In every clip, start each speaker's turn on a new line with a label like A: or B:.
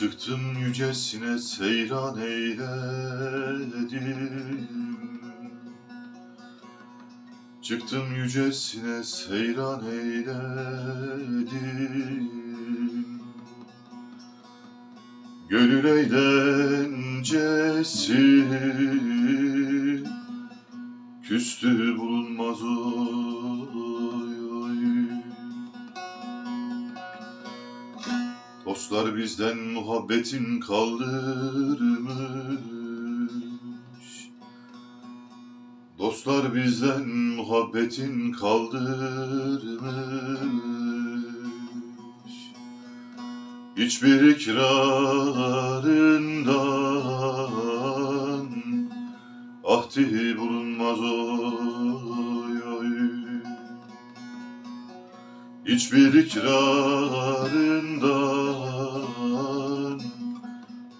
A: Çıktım yücesine seyran eyledim. Çıktım yücesine seyran eyledim. Gönül eğlencesi Küstü bulunmaz oy Dostlar bizden muhabbetin kaldırmış. Dostlar bizden muhabbetin kaldırmış. Hiçbir ikrarından ahdi bulunmaz oy Hiçbir ikrarından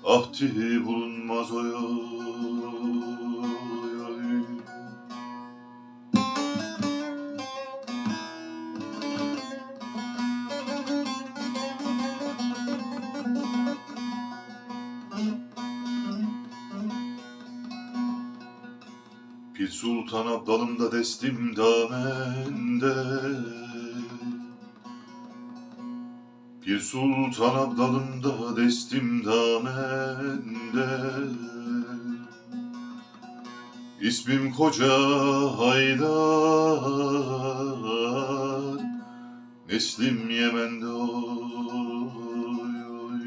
A: ahdi bulunmaz oy oy. Pir Sultan Abdalım destim damende Pir Sultan Abdalım da destim damende. İsmim Koca Haydar. Neslim Yemen'de oy oy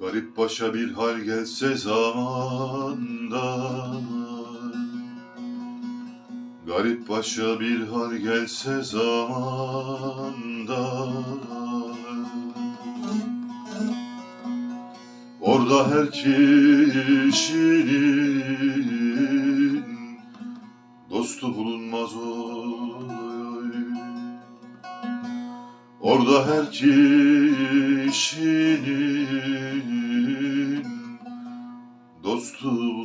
A: Garip başa bir hal gelse zamanda Garip başa bir hal gelse zamanda. Orada her kişinin dostu bulunmaz oy. Orada her kişinin dostu